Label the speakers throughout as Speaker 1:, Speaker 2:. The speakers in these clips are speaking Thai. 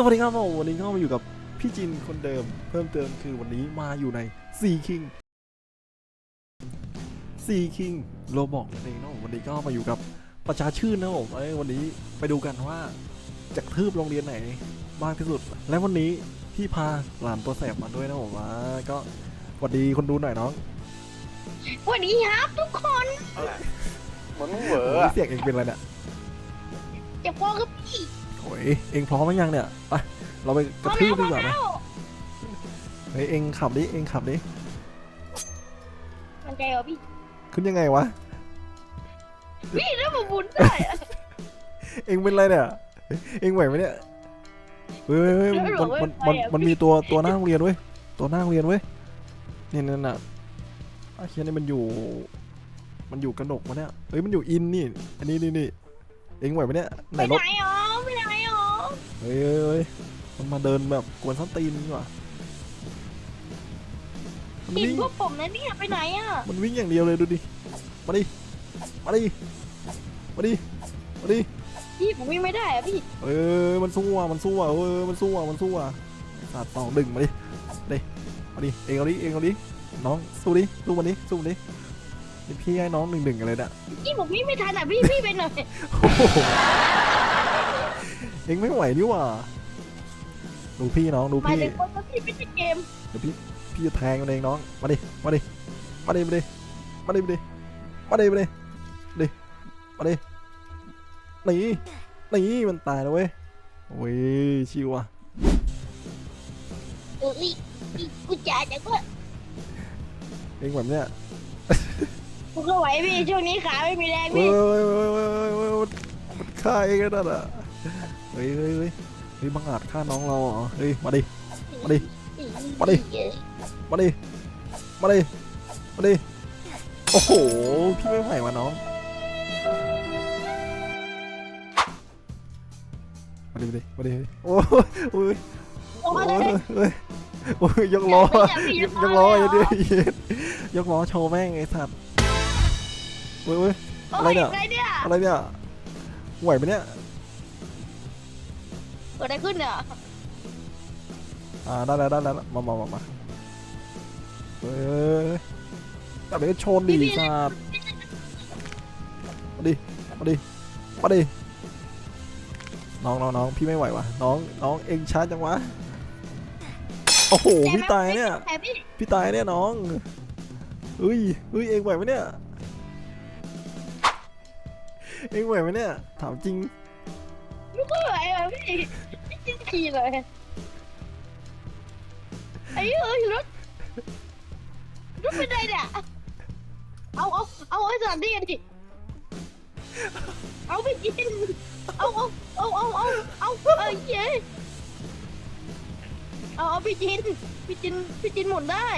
Speaker 1: สวัสดีครับผมวันนี้ก็มาอยู่กับพี่จินคนเดิม เพิ่มเติมคือวันนี้มาอยู่ในซีคิงซีคิงโรบอกนั่นเองเนาะวันนี้ก็มาอยู่กับประชาชื่นนะผมเอ้ยวันนี้ไปดูกันว่าจะทืบโรงเรียนไหนมากที่สุด และวันนี้พี่พาหลานตัวแสบมาด้วยนะผมว่าก็สวัสดีคนดูหน่อยน้อง
Speaker 2: สวัสดีครับทุกคน
Speaker 3: เหมือนมึงเหวอ
Speaker 1: โอ้ย
Speaker 3: อะ
Speaker 1: เสียงเองเป็นอะไรเนี่ย
Speaker 2: เจะพ่อครับพี่
Speaker 1: โอ้ ยเองพร้อมไหมยังเนี่ยไปเราไปกระทืบดีกว่าไหม
Speaker 2: แล้ว
Speaker 1: เฮ้ยเองขับดิเองขับดิ
Speaker 2: มันใจเหรอพี่
Speaker 1: ขึ้นยังไงวะ
Speaker 2: พี่แล้วผมบุญได้อะ
Speaker 1: เองเป็นไรเนี่ยเองไหวไหมเนี่ยเฮ้ยเฮ้ยมันมันมันมันมันมีตัวตัวหน้าโรงเรียนเว้ยตัวหน้าโรงเรียนเว้ยเนี่ยนั่นน่ะไอ้เคียนี่มันอยู่ มันอยู่กระหนกมาเนี่ยเฮ้ยมันอยู่อินนี่ อันนี้นี่นี่เองไหวไหมเนี่ยไห
Speaker 2: ไป
Speaker 1: นรถ เฮ้ยเฮ้ยเฮ้ยมันมาเดินแบบกวนส้นตีนนี่หว่ามัน
Speaker 2: กิน
Speaker 1: วิ่ง
Speaker 2: พวกผมนะเนี่ยไปไหนอะ
Speaker 1: มันวิ่งอย่างเดียวเลยดูดิ มาดิ มาดิ มาดิ มาดิ
Speaker 2: พี่ผมวิ่งไม่ได้อะพี่
Speaker 1: เออ มันสู้อะ มันสู้อะ เออ มันสู้อะ มันสู้อะสัตว์สองดึงมาดิดิมาดิ เองเอาดิ เองเอาดิ น้อง สู้ดิ สู้มันดิ สู้มันดินี่พี่ให้น้องหนึ่งหนึ่งกันเลยนะ
Speaker 2: พี่ผมวิ่งไม่ทันอะพี่พี่เป็นหน่อย
Speaker 1: โอ้โห เองไม่ไหวนี่หว่าดูพี่น้องดู
Speaker 2: หมาย
Speaker 1: พี่
Speaker 2: ถึงคนที่พี่ไม่ใช่เกม
Speaker 1: เดี๋ยวพี่พี่จะแทงมันเองน้อง มาดิ มาดิ มาดิ มาดิ มาดิ มาดิ มาดิ มาดิ ดิ มาดิ หนี หนี มันตายแล้วเว้ยโอ้ยชิวอะ
Speaker 2: เออพี่พี่กูจ่ายแต่ก็
Speaker 1: เองแบบเนี้ย
Speaker 2: กูก็ไหวพี่ช่วงนี้ขาไม่มีแรง
Speaker 1: เว้
Speaker 2: พี่
Speaker 1: เว้ยเว้ยเว้ยเว้ยเว้ยมันฆ่าเองนั่นอะ ฮ้ยเฮ้ยเฮ้ยเฮ้ยบังอาจฆ่าน้องเราเหรอเฮ้ยมาดิ มาดิ มาดิ มาดิ มาดิ มาดิ โอ้โห พี่ไม่ไหวว่ะน้อง มาดิ มาดิ มาดิ โอ้ยโอ้ย
Speaker 2: โอ้ย
Speaker 1: โอ้ยโอ้ยยกล้อยกล้อไอ้เดียยกล้อโชว์แม่งไอ้สัตว์เว้ยเว้ย
Speaker 2: อะไรเนี่ย
Speaker 1: อะไรเนี่ย ไหวไหมเนี่ย
Speaker 2: เกิดอะไรขึ้นเนี่ย
Speaker 1: อ่าได้แล้วได้แล้วมามามามาเฮ้ยแต่ไม่ได้ชนดิสัตว์มาดิมาดิมาดิน้องน้องน้องพี่ไม่ไหววะน้องน้องเองช้าจังวะโอ้โหพี่ตายเนี่ย
Speaker 2: แต่พี่
Speaker 1: พี่ตายเนี่ยน้องเฮ้ยเฮ้ยเองไหวไหมเนี่ยเองไหวไหมเนี่ยถามจริง
Speaker 2: ไม่ไหวอะพี่ จิ้นขี่เลยไอ้เอ้ยรถรถเป็นไรเนี่ยเอาเอาเอาไอ้สถานที่กันดิเอาไปกินเอาเอาเอาเอาเอาเอาเอ้ยเย้เอาเอาพี่จินพี่จินพี่จินหมุนได้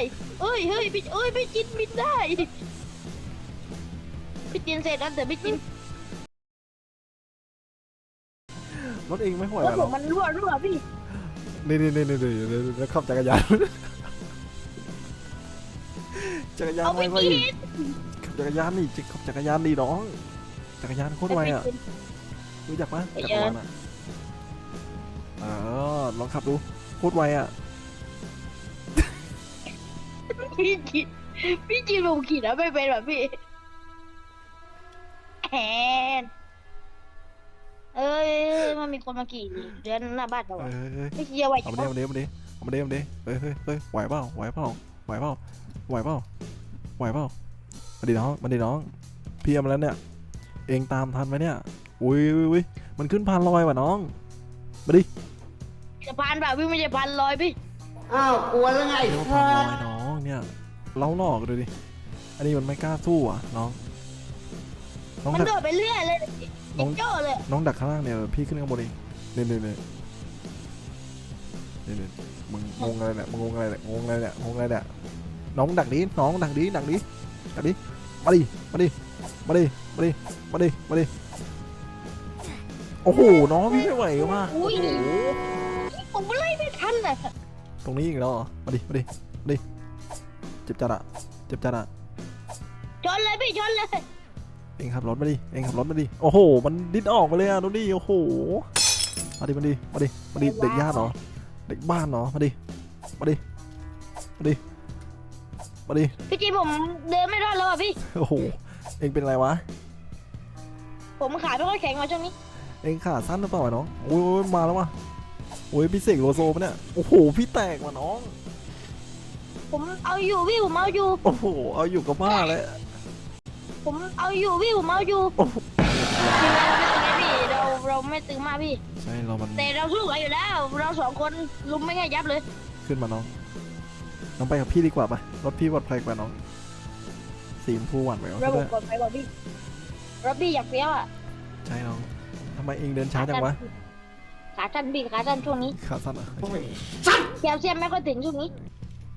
Speaker 2: เอ้ยเฮ้ยพี่เอ้ยพี่จินบินได้พี่จินเสร็จแล้วแต่พี่จิน
Speaker 1: รถเองไม่ไหว
Speaker 2: รถ
Speaker 1: เหร
Speaker 2: ผ
Speaker 1: อ
Speaker 2: มมันรั่วรั่วพี่
Speaker 1: นี่นี่นี่นี่นี่เดี๋ยวเดี๋ยวขับจักรยาน จักรยาน
Speaker 2: เอา
Speaker 1: ไม่
Speaker 2: ไป
Speaker 1: ไหว
Speaker 2: กิน
Speaker 1: ขับจักรยานนี่จิขับจักรยานดีน้อง จักรยานโคตรไวอะ รู้จักปะ
Speaker 2: ไอ้
Speaker 1: จัก
Speaker 2: เหี้
Speaker 1: ร
Speaker 2: ย
Speaker 1: ยานอะเออลองขับดูโคตรไวอะ
Speaker 2: พี่จินพี่จินผมขี่แล้วไม่เป็นแบบพี่แอน เอ้ยมันมีคนมาขี่เดือนหน้าบ้านเรา
Speaker 1: เฮ้
Speaker 2: อะ
Speaker 1: ยเฮ้ยเฮ้ย
Speaker 2: ไม่เชียร์ไหว
Speaker 1: เอา
Speaker 2: จั
Speaker 1: มางเด้เอามาเด้เอามาเด้เอามาเด้เฮ้ยเฮ้ยเฮ้ยไหวเปล่าไหวเปล่าไหวเปล่าไหวเปล่าไหวเปล่ามาดิน้องมาดิน้องพี่เอามาแล้วเนี่ย เองตามทันไหมเนี่ยอุ้ยอุ้ยอุ้ยมันขึ้นพานลอยว่ะน้อง
Speaker 2: สะพานแบบวิ่งไม่ใช่พันลอยพี่
Speaker 3: อ้าวกลัวแล้วไง
Speaker 1: เรียกว่าพานลอยน้องเนี่ยเราหลอกดูดิ อันนี้มันไม่กล้าสู้อะน้องน้อง
Speaker 2: มัน
Speaker 1: ดัก
Speaker 2: โดดไปเรื่อยเลย
Speaker 1: น้อง
Speaker 2: โจ้เลย
Speaker 1: น้องดักข้างล่างเนี่ยพี่ขึ้นข้างบนเองเนี่ยเนี่ยเนี่ยเนี่ยเนี่ยมึงงงอะไรเนี่ยมึงงงอะไรเนี่ยงงอะไรเนี่ยงงอะไรเนี่ยน้องดักดิน้องดักดิดักดิดักดิมาดิมาดิมาดิมาดิมาดิมาดิโอ้โหน้องพี่ไม่ไหวมาก
Speaker 2: อุ้ยผมไล่ไม่ทันอะ
Speaker 1: ตรงนี้อีกแล้วเหรอมาดิมาดิมาดิเจ็บจัดอะเจ็บจัดอะ
Speaker 2: ชนเลยพี่ชนเลย
Speaker 1: เองขับรถมาดิ เองขับรถมาดิ โอ้โห มันดิ้นออกมาเลยอะดูดิ โอ้โห มาดิ มาดิ มาดิ มาดิ เด็กญาติเหรอเด็กบ้านเหรอมาดิ มาดิ มาดิ มาดิ
Speaker 2: พี่จีผมเดินไม่รอดแล้วอะพี่
Speaker 1: โอ้โห เองเป็นไรวะ
Speaker 2: ผมขาไม่ค่อยแข็งมาช่วงนี้
Speaker 1: เองขาสั้นหรือเปล่าวะน้องโอ้ยโอ้ยมาแล้ววะโอ้ยพี่เสกโลโซปะเนี่ย โอ้โห พี่แตกว่ะน้อง
Speaker 2: ผมเอาอยู่พี่ผมเอาอยู่
Speaker 1: โอ้โห เอาอยู่กับบ้าแล้ว
Speaker 2: ผมเอาอยู่พี่ผมเอาอยู่
Speaker 1: โอ้โห
Speaker 2: ทีมงานเราไม่ตึงไงพี่เราเราไม่ตึงมากพี่
Speaker 1: ใช่เรา มัน
Speaker 2: แต่เราสู้ไหวอยู่แล้ว เราสองคนลุมไม่ง่ายยับเลย
Speaker 1: ขึ้นมาน้อง น้องไปกับพี่ดีกว่าปะรถพี่ปลอดภัยกว่าน้อง สีชมพูหวานไหววะ
Speaker 2: ระบบ
Speaker 1: พี่
Speaker 2: กดไปก่อนพี่รถพี่อยากเฟี้ยวอะ
Speaker 1: ใช่น้องทำไมเองเดินช้าจังวะ
Speaker 2: ขาสั้นพี่ขาสั้นช่วงนี้
Speaker 1: ขาสั้นเหรอ
Speaker 2: แคลเซียมไม่ค่อยถึงช่วงนี้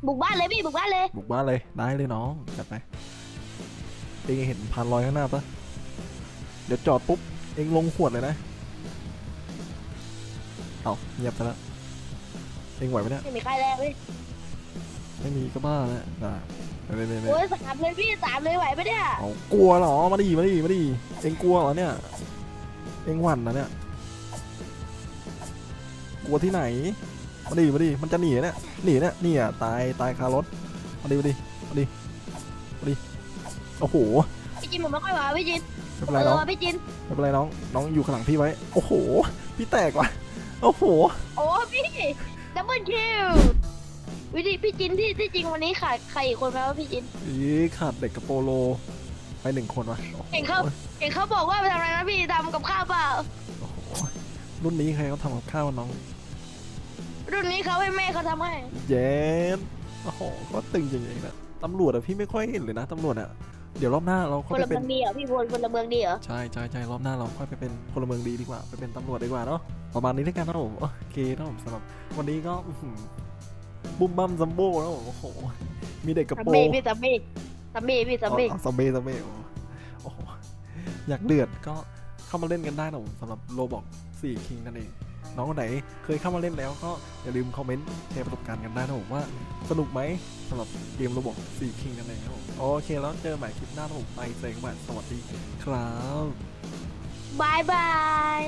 Speaker 2: บุกบ้านเลยพี่บุกบ้านเลย
Speaker 1: บุกบ้านเลยได้เลยน้องจัดไป เองเห็นพันลอยข้างหน้าปะเดี๋ยวจอดปุ๊บ เองลงขวดเลยนะ เอาเงียบไปแล้ว เองไหวไหมเนี่ย
Speaker 2: ไม่มีใครแล้วพี่
Speaker 1: ไม่มีก็บ้าแล้วนะไม่ไม่ไม่ไม่
Speaker 2: โอ้ยสามเลยพี่สามเลยไหวปะเนี่ย
Speaker 1: เอากลัวเหรอ มาดิมาดิมาดิเองกลัวเหรอเนี่ย เองหวั่นนะเนี่ย กลัวที่ไหน มาดิมาดิมันจะหนีเนี่ย หนีเนี่ยนี่อะตายตายคารถ มาดิมาดิมาดิมาดิ โอ้โห
Speaker 2: พี่จินผมไม่ค่อยไหวพี่จิน
Speaker 1: ไม่เป็นไรน้อง
Speaker 2: เออพี่จิน
Speaker 1: ไม่เป็นไรน้อง น้องอยู่ข้างหลังพี่ไว้ โอ้โห พี่แตกว่ะ โอ้โห
Speaker 2: โอ้พี่ดับเบิลคิววิธีพี่จินที่ที่จริงวันนี้ขาดใครอีกคนไหมวะพี่จิน
Speaker 1: อีขาดเด็กกระโปโล ไปหนึ่งคนว่ะโอ้โห
Speaker 2: เห็นเขาเห็นเขาบอกว่าไปทำอะไรนะพี่ทำกับข้าวเปล่า
Speaker 1: โอ้โหรุ่นนี้ใครเขาทำกับข้าวน้อง
Speaker 2: รุ่นนี้เขาให้แม่เขาทำให้
Speaker 1: เย็นโอ้โหก็ตึงจริงๆนะตำรวจอะพี่ไม่ค่อยเห็นเลยนะตำรวจอะ เดี๋ยวรอบหน้าเรา
Speaker 2: พ
Speaker 1: ค่อย
Speaker 2: ล
Speaker 1: ไปเป็
Speaker 2: เมือนงดีเหรอพี่พลพลเมืองดีเหรอ
Speaker 1: ใช่ใช่ใช่รอบหน้าเราค่อยไปเป็นพลเมืองดีดีกว่า ไปเป็นตำรวจดีกว่าเนาะประมาณนี้แล้วกันนะผมโอเคนะผมสำหรับวันนี้ก็อื้อหือบุ้มบั้มซัมโบ้แล้วโอ้โหมีเด็กกระ
Speaker 2: ซัม
Speaker 1: โปร
Speaker 2: เบ้พี่ซัมเบ้ซัมเบ้พี่ซัมเบ้
Speaker 1: อ๋อซัมเบ้ซัมเบ้โอ้โหอยากเดือดก็เข้ามาเล่นกันได้นะผมสำหรับโรบอกสี่คิงนั่นเอง น้องคนไหนเคยเข้ามาเล่นแล้วก็อย่าลืมคอมเมนต์แชร์ประสบการณ์กันได้นะผมว่าสนุกไหมสำหรับเกมระบอกสี่คิงนั่นเองครับผมโอเคแล้วเจอใหม่คลิปหน้าผมไปเจอกันใหม่สวัสดีครับ
Speaker 2: บายบาย